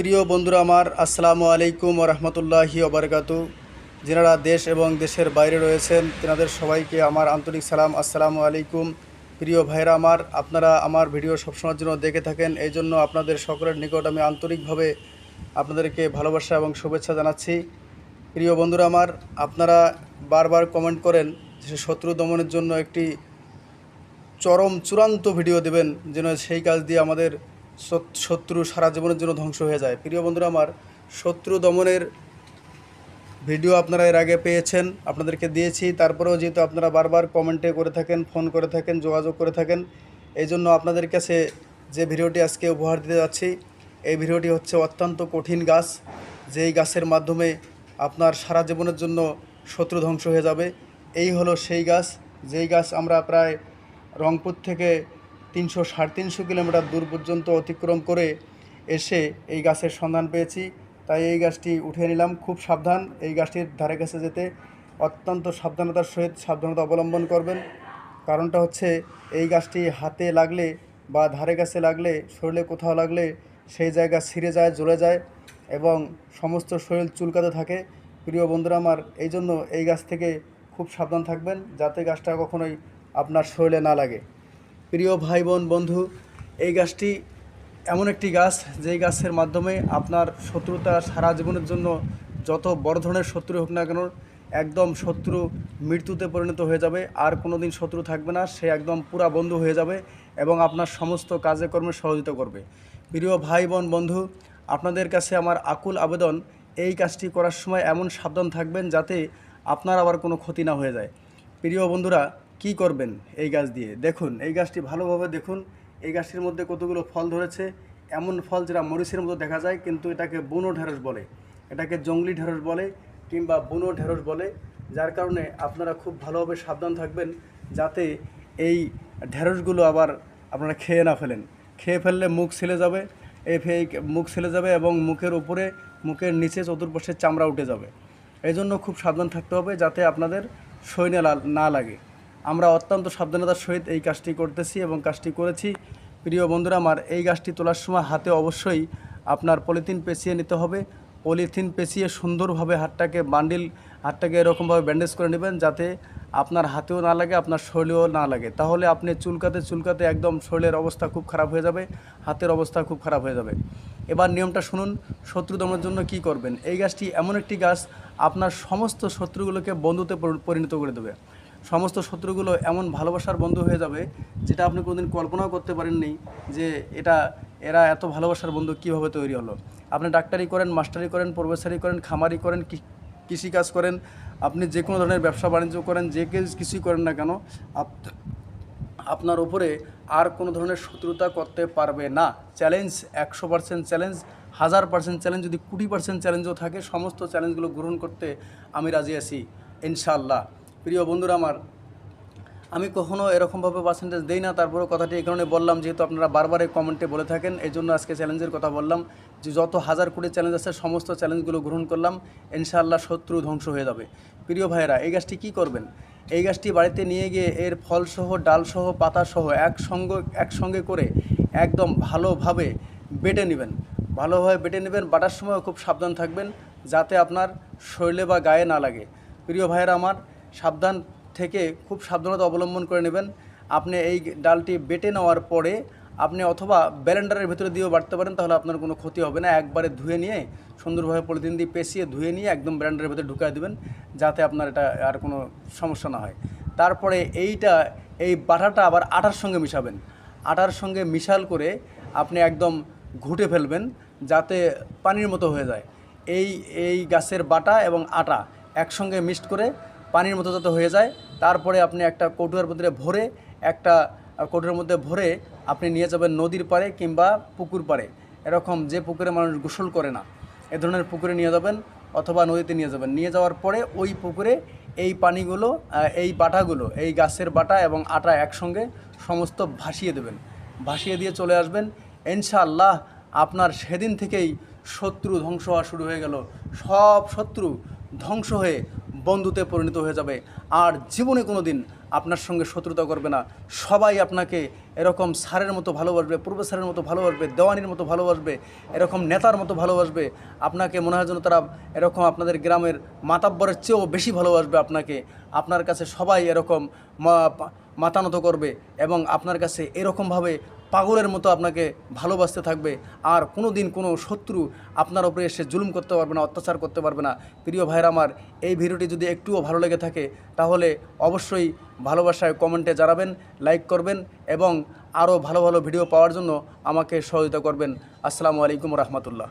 প্রিয় বন্ধুরা আমার, আসসালামু আলাইকুম রহমতুল্লাহি ওবরকাতু যেনারা দেশ এবং দেশের বাইরে রয়েছেন, তেনাদের সবাইকে আমার আন্তরিক সালাম, আসসালামু আলাইকুম। প্রিয় ভাইরা আমার, আপনারা আমার ভিডিও সবসময়ের জন্য দেখে থাকেন এই জন্য আপনাদের সকলের নিকট আমি আন্তরিকভাবে আপনাদেরকে ভালোবাসা এবং শুভেচ্ছা জানাচ্ছি। প্রিয় বন্ধুরা আমার, আপনারা বারবার কমেন্ট করেন যে শত্রু দমনের জন্য একটি চরম চূড়ান্ত ভিডিও দেবেন, যেন সেই কাজ দিয়ে আমাদের শত্রু সারা জীবনের জন্য ধ্বংস হয়ে যায়। প্রিয় বন্ধুরা, আমার শত্রু দমনের ভিডিও আপনারা এর আগে পেয়েছেন, আপনাদেরকে দিয়েছি। তারপরেও যেহেতু আপনারা বারবার কমেন্টে করে থাকেন, ফোন করে থাকেন, যোগাযোগ করে থাকেন এই জন্য আপনাদের কাছে যে ভিডিওটি আজকে উপহার দিতে যাচ্ছি, এই ভিডিওটি হচ্ছে অত্যন্ত কঠিন গাছ। যেই গাছের মাধ্যমে আপনার সারা জীবনের জন্য শত্রু ধ্বংস হয়ে যাবে, এই হলো সেই গাছ। যেই গাছ আমরা প্রায় রংপুর থেকে তিনশো সাড়ে তিনশো কিলোমিটার দূর পর্যন্ত অতিক্রম করে এসে এই গাছের সন্ধান পেয়েছি। তাই এই গাছটি উঠে নিলাম। খুব সাবধান, এই গাছটির ধারে কাছে যেতে অত্যন্ত সাবধানতার সহিত সাবধানতা অবলম্বন করবেন। কারণটা হচ্ছে, এই গাছটি হাতে লাগলে বা ধারে কাছে লাগলে, শরীরে কোথাও লাগলে সেই জায়গা ছিঁড়ে যায়, জ্বলে যায় এবং সমস্ত শরীর চুলকাতে থাকে। প্রিয় বন্ধুরা আমার এই জন্য এই গাছ থেকে খুব সাবধান থাকবেন যাতে গাছটা কখনোই আপনার শরীরে না লাগে। প্রিয় ভাই বোন বন্ধু, এই গাছটি এমন একটি গাছ যেই গাছের মাধ্যমে আপনার শত্রুতা সারা জীবনের জন্য যত বড় ধরনের শত্রু হোক না কেন, একদম শত্রু মৃত্যুতে পরিণত হয়ে যাবে। আর কোনো দিন শত্রু থাকবে না, সে একদম পুরা বন্ধু হয়ে যাবে এবং আপনার সমস্ত কাজে কর্মে সহযোগিতা করবে। প্রিয় ভাই বোন বন্ধু, আপনাদের কাছে আমার আকুল আবেদন, এই কাজটি করার সময় এমন সাবধান থাকবেন যাতে আপনার আবার কোনো ক্ষতি না হয়ে যায়। প্রিয় বন্ধুরা কি করবেন এই গাছ দিয়ে? দেখুন, এই গাছটি ভালোভাবে দেখুন। এই গাছটির মধ্যে কতগুলো ফল ধরেছে? এমন ফল যেটা মরিচের মতো দেখা যায়, কিন্তু এটাকে বুনো ঢেঁড়স বলে। এটাকে জঙ্গলি ঢেঁড়স বলে কিংবা বুনো ঢেঁড়স বলে, যার কারণে আপনারা খুব ভালোভাবে সাবধান থাকবেন যাতে এই ঢেঁড়সগুলো আবার আপনারা খেয়ে না ফেলেন। খেয়ে ফেললে মুখ ছেলে যাবে এই ফে- মুখ ছেলে যাবে এবং মুখের উপরে, মুখের নিচে চতুর্পাশে চামড়া উঠে যাবে। এই জন্য খুব সাবধান থাকতে হবে যাতে আপনাদের সৈন্য না লাগে। আমরা অত্যন্ত সাবধানতার সহিত এই কাজটি করতেছি এবং কাজটি করেছি। প্রিয় বন্ধুরা, আমার এই গাছটি তোলার সময় হাতে অবশ্যই আপনার পলিথিন পেঁচিয়ে নিতে হবে। পলিথিন পেঁচিয়ে সুন্দরভাবে হাতটাকে, বান্ডিল হাতটাকে এরকমভাবে ব্যান্ডেজ করে নেবেন যাতে আপনার হাতেও না লাগে, আপনার শরীরেও না লাগে। তাহলে আপনি চুলকাতে চুলকাতে একদম শরীরের অবস্থা খুব খারাপ হয়ে যাবে, হাতের অবস্থা খুব খারাপ হয়ে যাবে। এবার নিয়মটা শুনুন শত্রু দমনের জন্য কি করবেন? এই গাছটি এমন একটি গাছ, আপনার সমস্ত শত্রুগুলোকে বন্ধুতে পরিণত করে দেবে। সমস্ত শত্রুগুলো এমন ভালোবাসার বন্ধু হয়ে যাবে, যেটা আপনি কোনোদিন কল্পনাও করতে পারেননি যে এটা, এরা এত ভালোবাসার বন্ধু কীভাবে তৈরি হলো। আপনি ডাক্তারি করেন, মাস্টারি করেন, প্রফেসারি করেন, খামারি করেন কৃষিকাজ করেন, আপনি যে কোনো ধরনের ব্যবসা বাণিজ্য করেন, যে কিছুই করেন না কেন, আপ- আপনার উপরে আর কোনো ধরনের শত্রুতা করতে পারবে না। চ্যালেঞ্জ, একশো পার্সেন্ট চ্যালেঞ্জ, হাজার পার্সেন্ট চ্যালেঞ্জ, যদি কুড়ি পার্সেন্ট চ্যালেঞ্জও থাকে, সমস্ত চ্যালেঞ্জগুলো গ্রহণ করতে আমি রাজি আছি, ইনশাআল্লাহ। প্রিয় বন্ধুরা আমার, আমি কখনও এরকমভাবে পার্সেন্টেজ দেই না, তারপরেও কথাটি এই কারণে বললাম, যেহেতু আপনারা বারবার এই কমেন্টে বলে থাকেন এই জন্য আজকে চ্যালেঞ্জের কথা বললাম, যে যত হাজার কোটি চ্যালেঞ্জ আছে, সমস্ত চ্যালেঞ্জগুলো গ্রহণ করলাম, ইনশাআল্লাহ শত্রু ধ্বংস হয়ে যাবে। প্রিয় ভাইয়েরা, এই গাছটি কী করবেন? এই গাছটি বাড়িতে নিয়ে গিয়ে এর ফলসহ, ডালসহ, পাতাসহ একসঙ্গে একসঙ্গে করে একদম ভালোভাবে বেটে নেবেন। ভালোভাবে বেটে নেবেন, বাটার সময় খুব সাবধান থাকবেন, যাতে আপনার শরীরে বা গায়ে না লাগে। প্রিয় ভাইয়েরা আমার সাবধান থেকে খুব সাবধানতা অবলম্বন করে নেবেন। আপনি এই ডালটি বেটে নেওয়ার পরে আপনি অথবা ব্যালেন্ডারের ভিতরে দিয়েও বাড়তে পারেন, তাহলে আপনার কোনো ক্ষতি হবে না। একবারে ধুয়ে নিয়ে, সুন্দরভাবে পলিথিন দিয়ে পেঁচিয়ে ধুয়ে নিয়ে একদম ব্যালেন্ডারের ভিতরে ঢুকায় দেবেন, যাতে আপনার এটা আর কোনো সমস্যা না হয়। তারপরে এইটা, এই বাটাটা আবার আটার সঙ্গে মিশাবেন। আটার সঙ্গে মিশাল করে আপনি একদম ঘুটে ফেলবেন, যাতে পানির মতো হয়ে যায়। এই এই গাছের বাটা এবং আটা একসঙ্গে মিক্সড করে পানির মতো যাতে হয়ে যায়, তারপরে আপনি একটা কৌটোর ভিতরে ভরে, একটা কৌটোর মধ্যে ভরে আপনি নিয়ে যাবেন নদীর পাড়ে কিংবা পুকুর পাড়ে। এরকম যে পুকুরে মানুষ গোসল করে না, এ ধরনের পুকুরে নিয়ে যাবেন অথবা নদীতে নিয়ে যাবেন। নিয়ে যাওয়ার পরে ওই পুকুরে এই পানিগুলো এই বাটাগুলো, এই গাছের বাটা এবং আটা একসঙ্গে সমস্ত ভাসিয়ে দেবেন। ভাসিয়ে দিয়ে চলে আসবেন। ইনশাআল্লাহ আপনার সেদিন থেকেই শত্রু ধ্বংস হওয়া শুরু হয়ে গেল। সব শত্রু ধ্বংস হয়ে বন্ধুতে পরিণত হয়ে যাবে। আর জীবনে কোনো দিন আপনার সঙ্গে শত্রুতা করবে না। সবাই আপনাকে এরকম স্যারের মতো ভালোবাসবে, পূর্ব প্রফেসরের মতো ভালোবাসবে, দেওয়ানির মতো ভালোবাসবে, এরকম নেতার মতো ভালোবাসবে। আপনাকে মনে হয় যেন তারা এরকম আপনাদের গ্রামের মাতাব্বরের চেয়েও বেশি ভালোবাসবে আপনাকে। আপনার কাছে সবাই এরকম মা- পা- করবে এবং আপনার কাছে এরকমভাবে পাগলের মতো আপনাকে ভালোবাসতে থাকবে। আর কোনো দিন কোনো শত্রু আপনার ওপরে এসে জুলুম করতে পারবে না, অত্যাচার করতে পারবে না। প্রিয় ভাইরা আমার, এই ভিডিওটি যদি একটুও ভালো লেগে থাকে, তাহলে অবশ্যই ভালোবাসায় কমেন্টে জানাবেন, লাইক করবেন এবং আরও ভালো ভালো ভিডিও পাওয়ার জন্য আমাকে সহযোগিতা করবেন। আসসালামু আলাইকুম রহমতুল্লাহ।